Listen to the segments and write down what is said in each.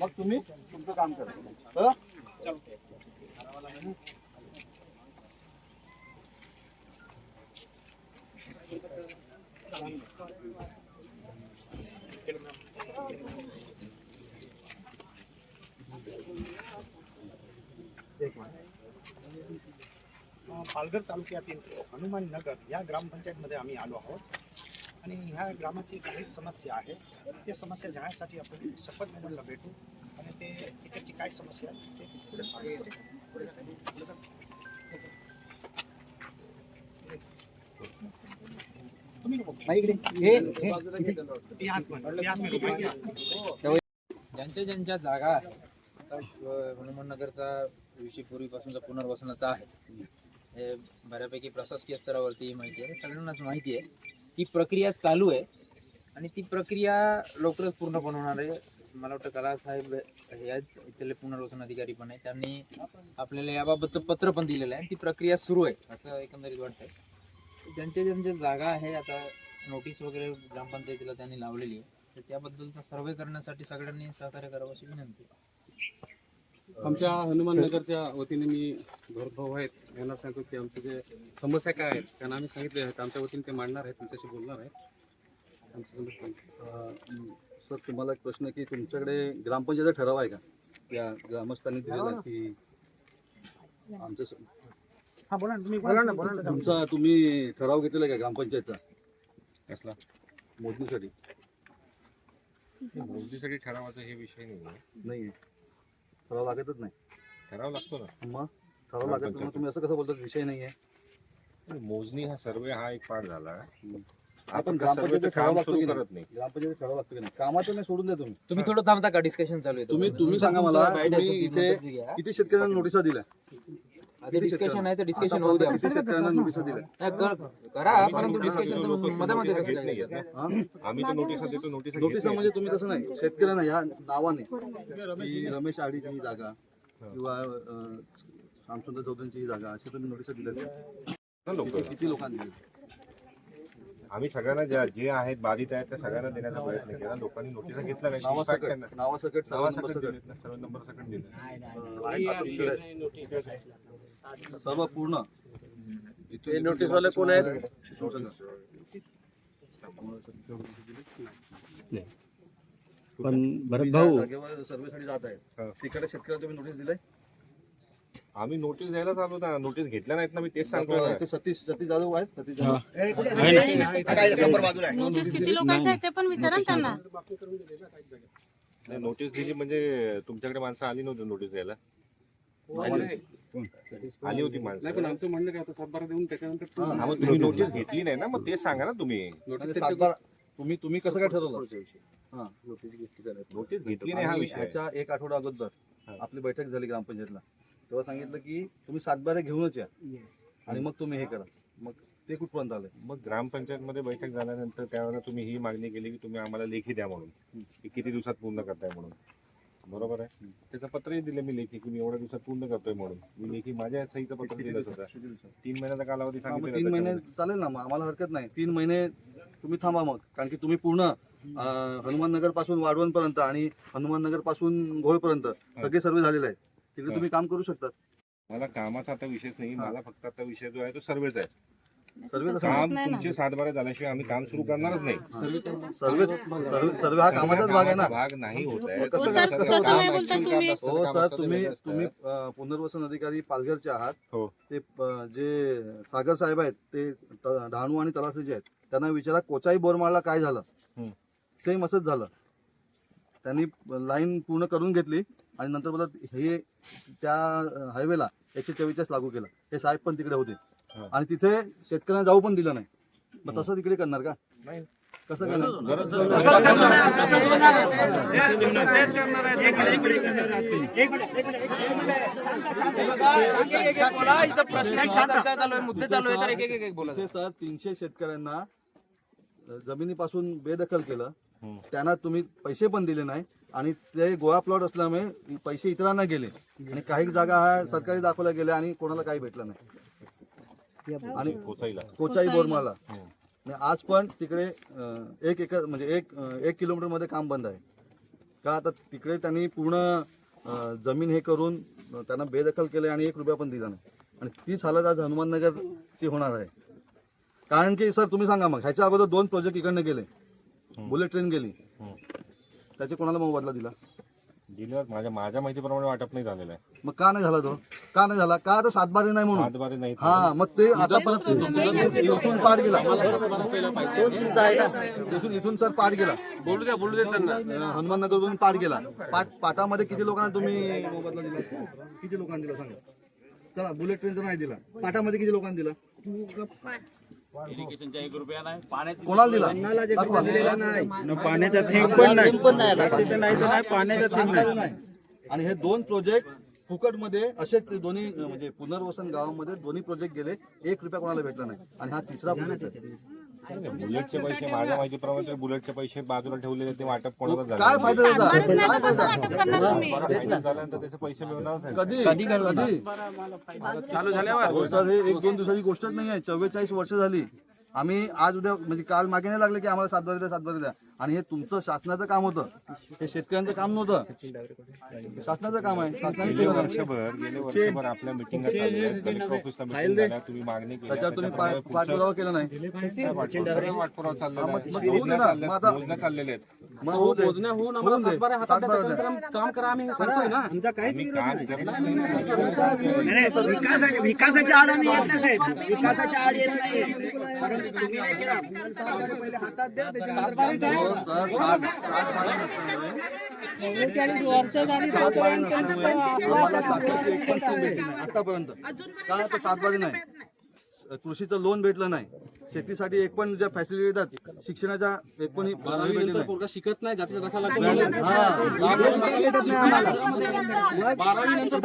मग तुम्ही तुमचं काम करा? पालघर तालुक्यातील हनुमान नगर या ग्रामपंचायतमध्ये आम्ही आलो आहोत आणि ह्या ग्रामाची काही समस्या आहे. त्या समस्या जाण्यासाठी आपण शपथ मोबाईलला भेटू आणि ते इकडची काय समस्या आहे ते पुढे सांगू. हे. ज्यांच्या ज्यांच्या जागा आता अ, हनुमान नगरचा विषय पूर्वीपासूनचा पुनर्वसनाचा आहे. हे बऱ्यापैकी प्रशासकीय स्तरावरती माहिती आहे. सगळ्यांनाच माहिती आहे. ती प्रक्रिया चालू आहे. आणि ती प्रक्रिया लवकरच पूर्ण पण होणार आहे. मला वाटतं कला साहेब याच इथले पुनर्वसन अधिकारी पण आहे त्यांनी आपल्याला याबाबतचं पत्र पण दिलेलं आहे. आणि ती प्रक्रिया सुरू आहे असं एकंदरीत वाटतंय. ज्यांच्या ज्यांच्या जागा आहे आता नोटीस वगैरे ग्रामपंचायतीला त्यांनी लावलेली आहे. तर त्याबद्दलचा सर्वे करण्यासाठी सगळ्यांनी सहकार्य करावं अशी विनंती आहे. आमच्या हनुमान नगरच्या वतीने मी भरतभाऊ आहेत. यांना सांगतो की आमचे जे समस्या काय आहेत त्यांना आम्ही सांगितले आहेत. आमच्या वतीने ते मांडणार आहेत तुमच्याशी बोलणार आहेत. आमच्या सर तुम्हाला एक प्रश्न आहे की तुमच्याकडे ग्रामपंचायत ठराव आहे का? या ग्रामस्थांनी दिलेला आहे की आमचं स- हा बोला ना तुम्ही बोला. ना बोला ना. तुमचा तुम्ही ठराव घेतलेला आहे का ग्रामपंचायतचा? कसला? मोजणीसाठी मोदीसाठी ठरावाचा हे विषय नाही नाही ठराव लागतच नाही. ठराव लागतो ना. मग ठराव लागत नाही. मग तुम्ही असं कसं बोलतात विषय नाही आहे मोजणी हा सर्वे हा एक पार्ट झाला. आपण ग्रामपंचायत ठराव लागतो की नाही? करत नाही. ग्रामपंचायत ठराव लागतो की नाही? कामाचं नाही सोडून द्या तुम्ही. तुम्ही थोडं थांबता का? डिस्कशन चालू आहे तुम्ही- तुम्ही सांगा मला, तुम्ही इथे-. किती शेतकऱ्यांना नोटिसा दिल्या आता डिस्कशन आहे तर डिस्कशन होऊ द्या किती शेतकऱ्यांना नोटिसा दिल्या नाही, कर- करा परंतु डिस्कशनमध्ये मध्ये कसं काय? हा? आम्ही तर नोटीस देतो नोटीस नोटिसा म्हणजे तुम्ही तसं नाही शेतकऱ्यांना या नावाने की रमेश आडीची ही जागा किंवा अं, चौधरींची ही जागा अशी तुम्ही नोटिसा दिल्या लोक किती लोकांनी? आम्ही सगळ्यांना ज्या जे आहेत बाधित आहेत त्या सगळ्यांना देण्याचा प्रयत्न केला लोकांनी नोटिसा घेतला नाही नावासकट नावासकट सर्व नावासकट नंबर दिलेत ना, सर्व नंबर सकट दिले अं. सर्व पूर्ण. नोटीसवाले कोण आहेत? पण भरत भाऊ. सर्वेसाठी जात आहे तिकडे शेतकऱ्याला तुम्ही नोटीस दिलाय? आम्ही नोटीस द्यायला चालू ना नोटीस घेतल्या नाहीत ना मी तेच सांगतो ते सतीश सतीश जाधव आहेत. सतीश जाधव. नोटीस किती लोकांचे आहेत ते पण विचारा त्यांना. नाही, नोटीस दिली म्हणजे तुमच्याकडे माणसं आली नव्हती नोटीस द्यायला आली होती माणसं. नाही पण आमचं म्हणणं काय आता सातबारा देऊन त्याच्यानंतर हा, मग तुम्ही नोटीस घेतली. नाही ना मग तेच सांगा ना तुम्ही. म्हणजे सातबारा तुम्ही तुम्ही कसं काय ठरवलं? हा. नोटीस घेतली नाही हा विषय. ह्याच्या एक आठवडा अगोदर आपली बैठक झाली ग्रामपंचायतला. तेव्हा सांगितलं की तुम्ही सातबारा घेऊनच या. आणि मग तुम्ही हे करा. मग ते कुठपर्यंत आलंय? मग ग्रामपंचायत मध्ये बैठक झाल्यानंतर त्यावेळेला तुम्ही ही मागणी केली की तुम्ही आम्हाला लेखी द्या म्हणून. की किती दिवसात पूर्ण करताय म्हणून. बरोबर आहे. त्याचं पत्रही दिलं मी लेखी की मी एवढ्या दिवसात पूर्ण करतोय म्हणून. मी लेखी माझ्या सहीचं पत्र दिलं होतं. तीन महिन्याचा कालावधी हा, मग तीन महिने चालेल ना मग आम्हाला हरकत नाही. तीन महिने तुम्ही थांबा मग कारण की तुम्ही पूर्ण अं, हनुमान नगरपासून वाढवण पर्यंत आणि हनुमान नगरपासून घोळ पर्यंत सगळे सर्वे झालेले आहेत. तिकडे तुम्ही काम करू शकता. मला कामाचा आता विषयच नाही मला फक्त आता विषय जो आहे तो सर्वेच आहे. काम. तुमचे सातबारा झाल्याशिवाय आम्ही काम सुरू करणारच नाही सर्वे सर्वे हा कामाचाच भाग आहे ना भाग नाही होत आहे हो, सर, तुम्ही? हो सर तुम्ही तुम्ही अं, पुनर्वसन अधिकारी पालघरचे आहात हो. ते जे सागर साहेब आहेत ते डहाणू आणि तलासे जे आहेत त्यांना विचारा कोचाई बोरमाळला काय झालं. सेम असंच झालं त्यांनी लाईन पूर्ण करून घेतली आणि नंतर बोलत हे त्या हायवेला एकशे चव्वेचाळीस लागू केलं हे साहेब पण तिकडे होते हा. आणि तिथे शेतकऱ्यांना जाऊ पण दिलं नाही मग तसं तिकडे करणार का नाही. कसं गरज- करणार चर्चा चालू आहे मुद्दे चालू आहे तर एक एक एक एक बोला तिथे सर तीनशे शेतकऱ्यांना जमिनीपासून बेदखल केलं. त्यांना तुम्ही पैसे पण दिले नाही आणि ते गोळा प्लॉट असल्यामुळे पैसे इतरांना गेले आणि काही जागा हा सरकारी दाखवल्या गेल्या आणि कोणाला काही भेटलं नाही आणि पोचायला कोचाई बोरमाला. आणि आज पण तिकडे अ, एक एकर म्हणजे एक अ, एक किलोमीटरमध्ये काम बंद आहे. का आता तिकडे त्यांनी पूर्ण अं, जमीन हे करून अं, त्यांना बेदखल केले आणि एक रुपया पण दिला नाही. आणि तीच हालत आज हनुमाननगरची होणार आहे. कारण की सर तुम्ही सांगा मग ह्याच्या अगोदर दोन प्रोजेक्ट इकडनं गेले. बुलेट ट्रेन गेली. त्याचे कोणाला मोबदला दिला? दिलं माझ्या माझ्या माहितीप्रमाणे वाटप नाही झालेलं आहे. मग का नाही झाला तो? का नाही झाला? का आता सातबारी नाही म्हणून? सातबारे नाही. हा मग ते आता परत इथून पाठ गेला. इथून इथून सर पाठ गेला. बोलू द्या बोलू द्या त्यांना. हनुमान नगरवरून पाठ गेला. पाठ पाठामध्ये किती लोकांना तुम्ही मोबदला दिला किती लोकांना दिला सांगा. चला बुलेट ट्रेनचा नाही दिला. पाठामध्ये किती लोकांना दिला? कोणाला दिला? दाखवा. पाण्याचा थेंब पण नाही. लक्षात नाही तर नाही पाण्याचा थेंब नाही. आणि हे दोन प्रोजेक्ट फुकटमध्ये असेच ते दोन्ही म्हणजे पुनर्वसन गावामध्ये दोन्ही प्रोजेक्ट गेले. एक रुपया कोणाला भेटला नाही. आणि हा तिसरा प्रोजेक्ट आहे. बुलेटचे पैसे माझ्या माहितीप्रमाणे तर बुलेटचे पैसे बाजूला ठेवलेले ते वाटप कोणाला काय झालं फायदा त्याचा सातबारीत नाही काय तर कसं फायदा वाटप करणार तुम्ही? फायनल झाल्यानंतर त्याचे पैसे मिळणारच आहेत. कधी? कधी चालू झाल्यावर हो सर हे एक दोन दिवसाची गोष्टच नाही आहे. चव्वेचाळीस वर्ष झाली. आम्ही आज उद्या म्हणजे काल मागे नाही लागले की आम्हाला सातबारी द्या सातबारी द्या. आणि हे तुमचं शासनाचं काम होतं हे शेतकऱ्यांचं काम नव्हतं शासनाचं काम आहे शासनाने केलं. वर्षभर गेले वर्षभर आपल्या मिटिंग तुम्ही मागणी त्याच्यावर तुम्ही पाठपुरावा केला नाही पाठपुरावा? चाललेला आहेत हातात द्या, द्या. त्याच्यानंतर हे विकासाच्या आड आम्ही येत नाही विकासाच्या आड येत नाही परंतु तुम्ही नाही केला हो, सर, सात- नसल्यामुळे- सात बारी नाही आतापर्यंत. का तर सातबारी नाही. कृषीचं लोन भेटलं नाही. शेतीसाठी एक पण ज्या फॅसिलिटी येतात शिक्षणाच्या एक पण बारावी शिकत नाही जातीचा दाखला लागतो. हा, बारावी नंतर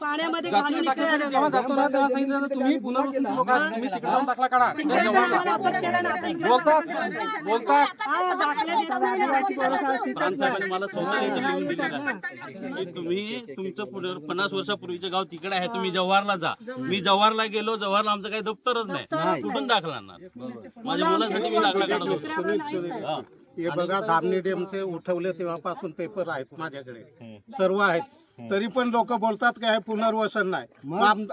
पाण्यामध्ये जातीच्या दाखल्यासाठी जेव्हा जातो ना तेव्हा सांगितलं ना, तुम्ही पुनर्वसन लोक आहात, तुम्ही तिकडे जाऊन दाखला काढा. त्या जवाहरला. बोलतात बोलतात साहेबांनी मला स्वतः इथं लिहून दिलेलं आहे. की तुम्ही तुमचं पुढे पन्नास वर्षापूर्वीचं गाव तिकडे आहे तुम्ही जव्हारला जा. मी जव्हारला गेलो जव्हारला आमचं काही दप्तरच नाही. कुठून दाखला आणणार? माझ्या मुलासाठी मी दाखला काढत होतो. हा. हे बघा धामणी डेमचे उठवले तेव्हापासून पेपर आहेत माझ्याकडे. सर्व आहेत. तरी पण लोक बोलतात की हे पुनर्वसन नाही.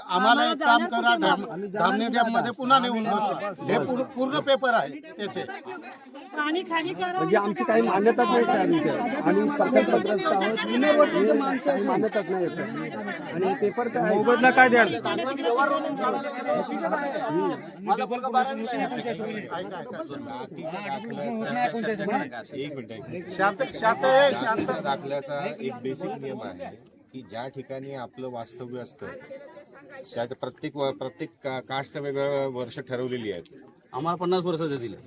आम्हाला एक काम करा धाम- धामणी डॅममध्ये पुन्हा नेऊन बसवा हे पूर्ण- पूर्ण पेपर आहे त्याचे. म्हणजे आमची काही मान्यताच नाही. आणि मान्यताच नाही आणि पेपर? मोबदला काय द्याल? एक मिनिट एक मिनिट. शांत शांत आहे, शांत. दाखल्याचा एक बेसिक नियम आहे. की ज्या ठिकाणी आपलं वास्तव्य असतं त्या प्रत्येक व- प्रत्येक का- कास्ट वेगवेगळ्या वर्ष ठरवलेली आहेत. आम्हाला पन्नास वर्षाचं दिलं.